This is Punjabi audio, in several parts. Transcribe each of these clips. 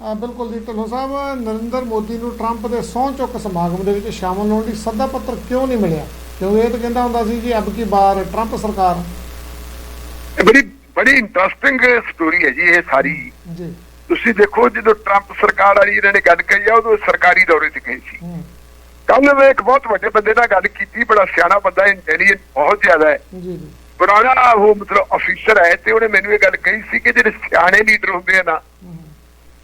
ਬਿਲਕੁਲ ਜੀ ਢਿੱਲੋਂ ਸਾਹਿਬ ਨਰਿੰਦਰ ਮੋਦੀ ਨੂੰ ਟਰੰਪ ਦੇ ਸਹੁੰ ਚੁੱਕ ਸਮਾਗਮ ਦੇ ਵਿੱਚ ਸ਼ਾਮਲ ਹੋਣ ਲਈ ਸੱਦਾ ਪੱਤਰ ਕਿਉਂ ਨਹੀਂ ਮਿਲਿਆ? ਕਿਉਂਕਿ ਇਹ ਤਾਂ ਕਹਿੰਦਾ ਹੁੰਦਾ ਸੀ ਕਿ ਅਬ ਕੀ ਬਾਰ ਟਰੰਪ ਸਰਕਾਰ। ਇਹ ਬੜੀ ਬੜੀ ਇੰਟਰਸਟਿੰਗ ਸਟੋਰੀ ਹੈ ਜੀ ਇਹ ਸਾਰੀ। ਜੀ। ਤੁਸੀਂ ਦੇਖੋ ਜਦੋਂ ਟਰੰਪ ਸਰਕਾਰ ਵਾਲੀ ਇਹਨਾਂ ਨੇ ਗੱਲ ਕਹੀ ਆ ਉਦੋਂ ਸਰਕਾਰੀ ਦੌਰੇ ਤੇ ਗਏ ਸੀ। ਕੱਲ ਮੈਂ ਇੱਕ ਬਹੁਤ ਵੱਡੇ ਬੰਦੇ ਨਾਲ ਗੱਲ ਕੀਤੀ ਬੜਾ ਸਿਆਣਾ ਬੰਦਾ ਇੰਟੈਲੀਜੈਂਟ ਬਹੁਤ ਜ਼ਿਆਦਾ ਹੈ। ਜੀ। ਜੀ ਪੁਰਾਣਾ ਉਹ ਮਤਲਬ ਅਫੀਸਰ ਹੈ ਤੇ ਉਹਨੇ ਮੈਨੂੰ ਇਹ ਗੱਲ ਕਹੀ ਸੀ ਕਿ ਜਿਹੜੇ ਸਿਆਣੇ ਲੀਡਰ ਹੁੰਦੇ ਆ ਨਾ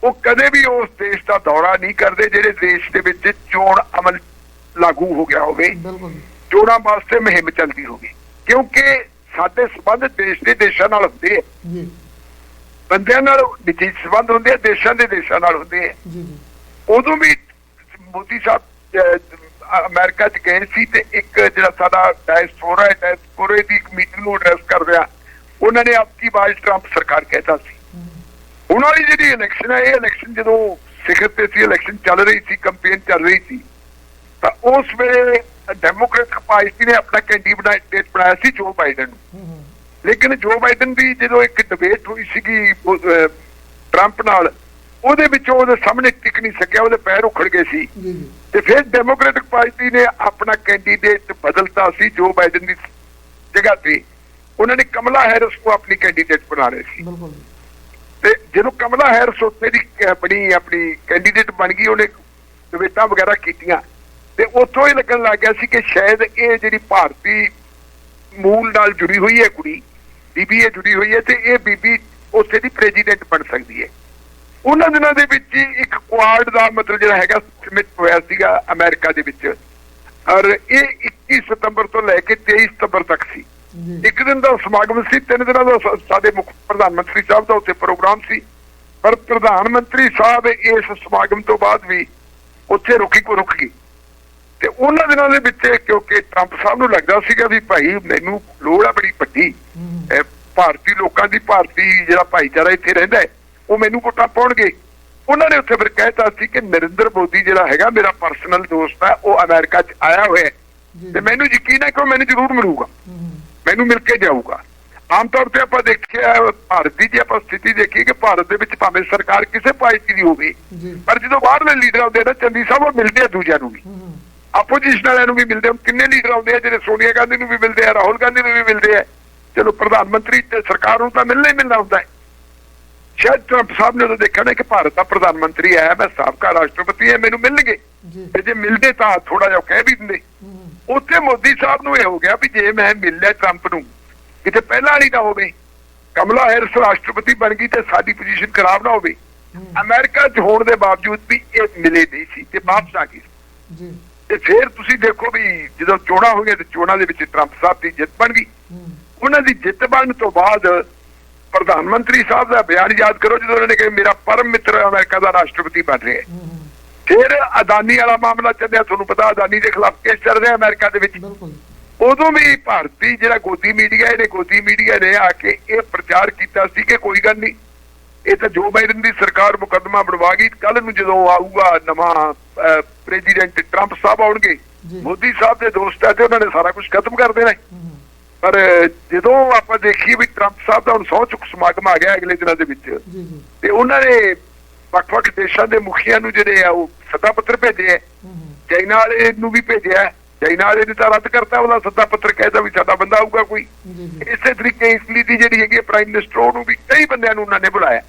ਉਹ ਕਦੇ ਵੀ ਉਸ ਦੇਸ਼ ਦਾ ਦੌਰਾ ਨਹੀਂ ਕਰਦੇ ਜਿਹੜੇ ਦੇਸ਼ ਦੇ ਵਿੱਚ ਚੋਣ ਅਮਲ ਲਾਗੂ ਹੋ ਗਿਆ ਹੋਵੇ। ਚੋਣਾਂ ਵਾਸਤੇ ਮੁਹਿੰਮ ਚੱਲਦੀ ਹੋਵੇ। ਕਿਉਂਕਿ ਸਾਡੇ ਸਬੰਧ ਦੇਸ਼ ਦੇ ਦੇਸ਼ਾਂ ਨਾਲ ਹੁੰਦੇ ਆ। ਜੀ। ਬੰਦਿਆਂ ਨਾਲ ਨਿੱਜੀ ਸਬੰਧ ਹੁੰਦੇ ਆ ਦੇਸ਼ਾਂ ਦੇ ਦੇਸ਼ਾਂ ਨਾਲ ਹੁੰਦੇ ਆ। ਜੀ ਉਦੋਂ ਵੀ ਮੋਦੀ ਸਾਹਿਬ ਅਮਰੀਕਾ ਚ ਗਏ ਸੀ ਤੇ ਇੱਕ ਜਿਹੜਾ ਸਾਡਾ ਡਾਇਸਪੋਰਾ ਹੈ ਡਾਇਸਪੋਰੇ ਦੀ ਇੱਕ ਮੀਟਿੰਗ ਨੂੰ ਐਡਰੈਸ ਕਰਦਿਆਂ ਉਹਨਾਂ ਨੇ ਆਪਕੀ ਬਾਜ ਟਰੰਪ ਸਰਕਾਰ ਕਹਿਤਾ ਸੀ। ਹੁਣ ਵਾਲੀ ਜਿਹੜੀ ਇਲੈਕਸ਼ਨ ਹੈ ਇਹ ਇਲੈਕਸ਼ਨ ਜਦੋਂ ਸਿਖਰ ਤੇ ਸੀ ਇਲੈਕਸ਼ਨ ਚੱਲ ਰਹੀ ਸੀ ਕੰਪੇਨ ਚੱਲ ਰਹੀ ਸੀ ਤਾਂ ਉਸ ਵੇਲੇ ਡੈਮੋਕ੍ਰੈਟਿਕ ਪਾਰਟੀ ਨੇ ਆਪਣਾ ਕੈਂਡੀਡੇਟ ਬਣਾਇਆ ਸੀ ਜੋ ਬਾਈਡਨ ਨੂੰ। ਲੇਕਿਨ ਜੋ ਬਾਈਡਨ ਦੀ ਜਦੋਂ ਇੱਕ ਡਿਬੇਟ ਹੋਈ ਸੀਗੀ ਟਰੰਪ ਨਾਲ ਉਹਦੇ ਵਿੱਚ ਉਹਦੇ ਸਾਹਮਣੇ ਟਿਕ ਨਹੀਂ ਸਕਿਆ ਉਹਦੇ ਪੈਰ ਉਖੜ ਗਏ ਸੀ। ਤੇ ਫਿਰ ਡੈਮੋਕ੍ਰੈਟਿਕ ਪਾਰਟੀ ਨੇ ਆਪਣਾ ਕੈਂਡੀਡੇਟ ਬਦਲਤਾ ਸੀ ਜੋ ਬਾਈਡਨ ਦੀ ਜਗ੍ਹਾ ਤੇ। ਉਹਨਾਂ ਨੇ ਕਮਲਾ ਹੈਰਿਸ ਨੂੰ ਆਪਣੀ ਕੈਂਡੀਡੇਟ ਬਣਾ ਲਿਆ ਸੀ। ਬਿਲਕੁਲ ਤੇ ਜਦੋਂ ਕਮਲਾ ਹੈਰਿਸ ਉੱਥੇ ਦੀ ਕ- ਬਣੀ ਆਪਣੀ ਕੈਂਡੀਡੇਟ ਬਣ ਗਈ, ਉਹਨੇ ਡਿਬੇਟਾਂ ਵਗੈਰਾ ਕੀਤੀਆਂ, ਤੇ ਉੱਥੋਂ ਹੀ ਲੱਗਣ ਲੱਗ ਗਿਆ ਸੀ ਕਿ ਸ਼ਾਇਦ ਇਹ ਜਿਹੜੀ ਭਾਰਤੀ ਮੂਲ ਨਾਲ ਜੁੜੀ ਹੋਈ ਹੈ ਕੁੜੀ, ਬੀਬੀ ਇਹ ਜੁੜੀ ਹੋਈ ਹੈ ਤੇ ਇਹ ਬੀਬੀ ਉੱਥੇ ਦੀ ਪ੍ਰੈਜ਼ੀਡੈਂਟ ਬਣ ਸਕਦੀ ਹੈ। ਉਹਨਾਂ ਦਿਨਾਂ ਦੇ ਵਿੱਚ ਹੀ ਇੱਕ ਕੁਆਡ ਦਾ ਮਤਲਬ ਜਿਹੜਾ ਹੈਗਾ ਸਮਿਟ ਹੋਇਆ ਸੀਗਾ ਅਮਰੀਕਾ ਦੇ ਵਿੱਚ। ਔਰ ਇਹ 21 ਸਤੰਬਰ ਤੋਂ ਲੈ ਕੇ 23 ਸਤੰਬਰ ਤੱਕ ਸੀ। ਇੱਕ ਦਿਨ ਦਾ ਸਮਾਗਮ ਸੀ ਤਿੰਨ ਦਿਨਾਂ ਦਾ ਸਾਡੇ ਮੁੱਖ ਪ੍ਰਧਾਨ ਮੰਤਰੀ ਸਾਹਿਬ ਦਾ ਉੱਥੇ ਪ੍ਰੋਗਰਾਮ ਸੀ। ਪਰ ਪ੍ਰਧਾਨ ਮੰਤਰੀ ਸਾਹਿਬ ਇਸ ਸਮਾਗਮ ਤੋਂ ਬਾਅਦ ਵੀ ਉੱਥੇ ਰੁਕੀ ਕੋ ਰੁਕ ਗਈ। ਤੇ ਉਹਨਾਂ ਦਿਨਾਂ ਦੇ ਵਿੱਚ ਕਿਉਂਕਿ ਟਰੰਪ ਸਾਹਿਬ ਨੂੰ ਲੱਗਦਾ ਸੀਗਾ ਵੀ ਭਾਈ ਮੈਨੂੰ ਲੋੜ ਆ ਬੜੀ ਵੱਡੀ। ਭਾਰਤੀ ਲੋਕਾਂ ਦੀ ਭਾਰਤੀ ਜਿਹੜਾ ਭਾਈਚਾਰਾ ਇੱਥੇ ਰਹਿੰਦਾ ਹੈ ਉਹ ਮੈਨੂੰ ਵੋਟਾਂ ਪਾਉਣਗੇ। ਉਹਨਾਂ ਨੇ ਉੱਥੇ ਫਿਰ ਕਹਿਤਾ ਸੀ ਕਿ ਨਰਿੰਦਰ ਮੋਦੀ ਜਿਹੜਾ ਹੈਗਾ ਮੇਰਾ ਪਰਸਨਲ ਦੋਸਤ ਹੈ ਉਹ ਅਮਰੀਕਾ 'ਚ ਆਇਆ ਹੋਇਆ ਤੇ ਮੈਨੂੰ ਯਕੀਨ ਹੈ ਕਿ ਉਹ ਮੈਨੂੰ ਜ਼ਰੂਰ ਮਿਲੂਗਾ। ਮੈਨੂੰ ਮਿਲ ਕੇ ਜਾਊਗਾ। ਆਮ ਤੌਰ ਤੇ ਆਪਾਂ ਦੇਖਿਆ ਭਾਰਤ ਦੀ ਜੇ ਆਪਾਂ ਸਥਿਤੀ ਦੇਖੀਏ ਕਿ ਭਾਰਤ ਦੇ ਵਿੱਚ ਭਾਵੇਂ ਸਰਕਾਰ ਕਿਸੇ ਪਾਰਟੀ ਦੀ ਹੋਵੇ ਪਰ ਜਦੋਂ ਬਾਹਰਲੇ ਲੀਡਰ ਆਉਂਦੇ ਨੇ ਚੰਦੀ ਸਾਹਿਬ ਉਹ ਮਿਲਦੇ ਆ ਦੂਜਿਆਂ ਨੂੰ ਵੀ। ਆਪੋਜੀਸ਼ਨ ਵਾਲਿਆਂ ਨੂੰ ਵੀ ਮਿਲਦੇ ਹੁਣ ਕਿੰਨੇ ਲੀਡਰ ਆਉਂਦੇ ਆ ਜਿਹੜੇ ਸੋਨੀਆ ਗਾਂਧੀ ਨੂੰ ਵੀ ਮਿਲਦੇ ਆ ਰਾਹੁਲ ਗਾਂਧੀ ਨੂੰ ਵੀ ਮਿਲਦੇ ਆ। ਚਲੋ ਪ੍ਰਧਾਨ ਮੰਤਰੀ ਤੇ ਸਰਕਾਰ ਨੂੰ ਤਾਂ ਮਿਲਣਾ ਹੀ ਮਿਲਣਾ ਹੁੰਦਾ ਹੈ। ਸ਼ਾਇਦ ਟਰੰਪ ਸਾਹਿਬ ਨੇ ਉਦੋਂ ਦੇਖਿਆ ਨਾ ਕਿ ਭਾਰਤ ਦਾ ਪ੍ਰਧਾਨ ਮੰਤਰੀ ਆਇਆ ਮੈਂ ਸਾਬਕਾ ਰਾਸ਼ਟਰਪਤੀ ਹਾਂ ਮੈਨੂੰ ਮਿਲਣਗੇ। ਤੇ ਜੇ ਮਿਲਦੇ ਤਾਂ ਥੋੜਾ ਜਿਹਾ ਕਹਿ ਵੀ ਦਿੰਦੇ। ਉੱਥੇ ਮੋਦੀ ਸਾਹਿਬ ਨੂੰ ਇਹ ਹੋ ਗਿਆ ਵੀ ਜੇ ਮੈਂ ਮਿਲ ਲਿਆ ਟਰੰਪ ਨੂੰ ਕਿਤੇ ਪਹਿਲਾਂ ਵਾਲੀ ਨਾ ਹੋਵੇ ਕਮਲਾ ਹੈਰਿਸ ਰਾਸ਼ਟਰਪਤੀ ਬਣ ਗਈ ਤੇ ਸਾਡੀ ਪੋਜੀਸ਼ਨ ਖਰਾਬ ਨਾ ਹੋਵੇ ਅਮਰੀਕਾ 'ਚ ਹੋਣ ਦੇ ਬਾਵਜੂਦ ਵੀ ਇਹ ਮਿਲੇ ਨਹੀਂ ਸੀ ਤੇ ਵਾਪਸ ਆ ਗਏ। ਜੀ। ਤੇ ਫਿਰ ਤੁਸੀਂ ਦੇਖੋ ਵੀ ਜਦੋਂ ਚੋਣਾਂ ਹੋਈਆਂ ਤੇ ਚੋਣਾਂ ਦੇ ਵਿੱਚ ਟਰੰਪ ਸਾਹਿਬ ਦੀ ਜਿੱਤ ਬਣ ਗਈ। ਉਹਨਾਂ ਦੀ ਜਿੱਤ ਬਣਨ ਤੋਂ ਬਾਅਦ ਪ੍ਰਧਾਨ ਮੰਤਰੀ ਸਾਹਿਬ ਦਾ ਬਿਆਨ ਯਾਦ ਕਰੋ ਜਦੋਂ ਉਹਨਾਂ ਨੇ ਕਿਹਾ ਮੇਰਾ ਪਰਮ ਮਿੱਤਰ ਅਮਰੀਕਾ ਦਾ ਰਾਸ਼ਟਰਪਤੀ ਬਣ ਰਿਹਾ ਹੂੰ, ਫਿਰ ਅਦਾਨੀ ਵਾਲਾ ਮਾਮਲਾ ਚੱਲਿਆ ਤੁਹਾਨੂੰ ਪਤਾ ਅਦਾਨੀ ਦੇ ਖਿਲਾਫ ਕੇਸ ਚੱਲ ਰਿਹਾ ਅਮਰੀਕਾ ਦੇ ਵਿੱਚ। ਬਿਲਕੁਲ। ਉਦੋਂ ਵੀ ਭਾਰਤੀ ਜਿਹੜਾ ਗੋਦੀ ਮੀਡੀਆ ਇਹਨੇ ਗੋਦੀ ਮੀਡੀਆ ਨੇ ਆ ਕੇ ਇਹ ਪ੍ਰਚਾਰ ਕੀਤਾ ਸੀ ਕਿ ਕੋਈ ਗੱਲ ਨਹੀਂ ਇਹ ਤਾਂ ਜੋ ਬਾਈਡਨ ਦੀ ਸਰਕਾਰ ਮੁਕੱਦਮਾ ਬਣਵਾ ਗਈ ਕੱਲ ਨੂੰ ਜਦੋਂ ਆਊਗਾ ਨਵਾਂ ਪ੍ਰੈਜ਼ੀਡੈਂਟ ਟਰੰਪ ਸਾਹਿਬ ਆਉਣਗੇ। ਮੋਦੀ ਸਾਹਿਬ ਦੇ ਦੋਸਤ ਆ ਤੇ ਉਹਨਾਂ ਨੇ ਸਾਰਾ ਕੁਝ ਖਤਮ ਕਰ ਦੇਣਾ ਪਰ ਜਦੋਂ ਆਪਾਂ ਦੇਖੀਏ ਵੀ ਟਰੰਪ ਸਾਹਿਬ ਦਾ ਹੁਣ ਸਹੁੰ ਚੁੱਕ ਸਮਾਗਮ ਆ ਗਿਆ ਅਗਲੇ ਦਿਨਾਂ ਦੇ ਵਿੱਚ ਤੇ ਉਹਨਾਂ ਨੇ ਵੱਖ-ਵੱਖ ਦੇਸ਼ਾਂ ਦੇ ਮੁਖੀਆਂ ਨੂੰ ਜਿਹੜੇ ਆ ਉਹ ਸੱਦਾ ਪੱਤਰ ਭੇਜੇ ਚਾਈਨਾ ਵਾਲੇ ਨੂੰ ਵੀ ਭੇਜਿਆ। ਚਾਈਨਾ ਵਾਲੇ ਨੇ ਤਾਂ ਰੱਦ ਕਰਤਾ ਉਹਦਾ ਸੱਦਾ ਪੱਤਰ ਕਹਿੰਦਾ ਵੀ ਸਾਡਾ ਬੰਦਾ ਆਊਗਾ ਕੋਈ। ਇਸੇ ਤਰੀਕੇ ਇਟਲੀ ਦੀ ਜਿਹੜੀ ਹੈਗੀ ਪ੍ਰਾਈਮ ਮਿਨਿਸਟਰ ਉਹਨੂੰ ਵੀ ਕਈ ਬੰਦਿਆਂ ਨੂੰ ਉਹਨਾਂ ਨੇ ਬੁਲਾਇਆ।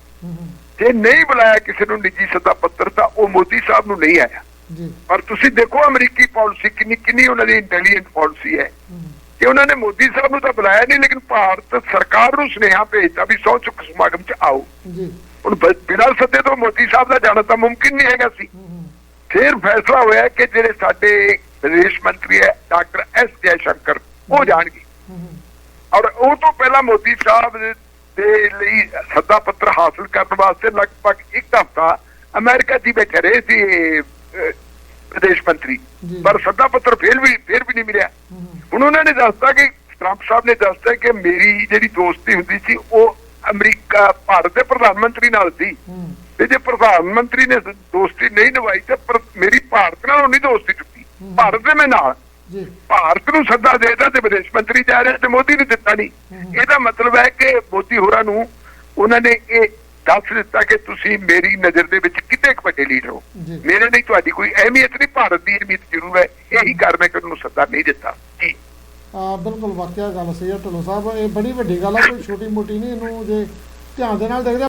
ਜੇ ਨਹੀਂ ਬੁਲਾਇਆ ਕਿਸੇ ਨੂੰ ਨਿੱਜੀ ਸੱਦਾ ਪੱਤਰ ਤਾਂ ਉਹ ਮੋਦੀ ਸਾਹਿਬ ਨੂੰ ਨਹੀਂ ਆਇਆ। ਪਰ ਤੁਸੀਂ ਦੇਖੋ ਅਮਰੀਕੀ ਪਾਲਿਸੀ ਕਿੰਨੀ ਕਿੰਨੀ ਉਹਨਾਂ ਦੀ ਇੰਟੈਲੀਜੈਂਟ ਪਾਲਿਸੀ ਹੈ। ਕਿ ਉਹਨਾਂ ਨੇ ਮੋਦੀ ਸਾਹਿਬ ਨੂੰ ਤਾਂ ਬੁਲਾਇਆ ਨਹੀਂ ਲੇਕਿਨ ਭਾਰਤ ਸਰਕਾਰ ਨੂੰ ਸੁਨੇਹਾ ਭੇਜਤਾ ਵੀ ਸਹੁੰ ਚੁੱਕ ਸਮਾਗਮ 'ਚ ਆਓ। ਜੀ। ਹੁਣ ਬਿਨਾਂ ਸੱਦੇ ਤੋਂ ਮੋਦੀ ਸਾਹਿਬ ਦਾ ਜਾਣਾ ਤਾਂ ਮੁਮਕਿਨ ਨਹੀਂ ਹੈਗਾ ਸੀ। ਫਿਰ ਫੈਸਲਾ ਹੋਇਆ ਕਿ ਜਿਹੜੇ ਸਾਡੇ ਵਿਦੇਸ਼ ਮੰਤਰੀ ਹੈ ਡਾਕਟਰ ਐਸ ਜੈ ਸ਼ੰਕਰ ਉਹ ਜਾਣਗੇ। ਔਰ ਉਹ ਤੋਂ ਪਹਿਲਾਂ ਮੋਦੀ ਸਾਹਿਬ ਦੇ- ਦੇ ਲਈ ਸੱਦਾ ਪੱਤਰ ਹਾਸਲ ਕਰਨ ਵਾਸਤੇ ਲਗਭਗ ਇੱਕ ਹਫ਼ਤਾ ਅਮਰੀਕਾ 'ਚ ਹੀ ਬੈਠੇ ਰਹੇ ਸੀ ਵਿਦੇਸ਼ ਮੰਤਰੀ। ਪਰ ਸੱਦਾ ਪੱਤਰ ਫਿਰ ਵੀ ਫਿਰ ਵੀ ਨਹੀਂ ਮਿਲਿਆ। ਹੁਣ ਉਹਨਾਂ ਨੇ ਦੱਸਤਾ ਕਿ ਟਰੰਪ ਸਾਹਿਬ ਨੇ ਦੱਸਤਾ ਕਿ ਮੇਰੀ ਜਿਹੜੀ ਦੋਸਤੀ ਹੁੰਦੀ ਸੀ ਉਹ ਅਮਰੀਕਾ ਭਾਰਤ ਦੇ ਪ੍ਰਧਾਨ ਮੰਤਰੀ ਨਾਲ ਸੀ। ਤੇ ਜੇ ਪ੍ਰਧਾਨ ਮੰਤਰੀ ਨੇ ਦੋਸਤੀ ਨਹੀਂ ਨਿਭਾਈ ਤੇ ਮੇਰੀ ਭਾਰਤ ਨਾਲ ਨਹੀਂ ਦੋਸਤੀ ਟੁੱਟੀ। ਭਾਰਤ ਦੇ ਮੈਂ ਨਾਲ। ਜੀ। ਭਾਰਤ ਨੂੰ ਸੱਦਾ ਦੇਤਾ ਤੇ ਵਿਦੇਸ਼ ਮੰਤਰੀ ਜਾ ਰਿਹਾ ਤੇ ਮੋਦੀ ਨੂੰ ਦਿੱਤਾ ਨਹੀਂ। ਇਹਦਾ ਮਤਲਬ ਹੈ ਕਿ ਮੋਦੀ ਹੋਰਾਂ ਨੂੰ ਉਹਨਾਂ ਨੇ ਇਹ ਦੱਸ ਦਿੱਤਾ ਕਿ ਤੁਸੀਂ ਮੇਰੀ ਨਜ਼ਰ ਦੇ ਵਿੱਚ ਕਿਤੇ ਕੁ ਵੱਡੇ ਲੀਡਰ ਹੋ। ਮੇਰੇ ਲਈ ਤੁਹਾਡੀ ਕੋਈ ਅਹਿਮੀਅਤ ਨਹੀਂ ਭਾਰਤ ਦੀ ਅਹਿਮੀਅਤ ਜ਼ਰੂਰ ਹੈ। ਇਹੀ ਕਾਰਨ ਹੈ ਕਿ ਉਹਨੂੰ ਸੱਦਾ ਨਹੀਂ ਦਿੱਤਾ। ਬਿਲਕੁਲ ਵਾਕਿਆ ਗੱਲ ਸਹੀ ਹੈ ਢਿੱਲੋਂ ਸਾਹਿਬ। ਇਹ ਬੜੀ ਵੱਡੀ ਗੱਲ ਹੈ ਕੋਈ ਛੋਟੀ ਮੋਟੀ ਨਹੀਂ, ਇਹਨੂੰ ਜੇ ਧਿਆਨ ਦੇ ਨਾਲ ਦੇਖਦੇ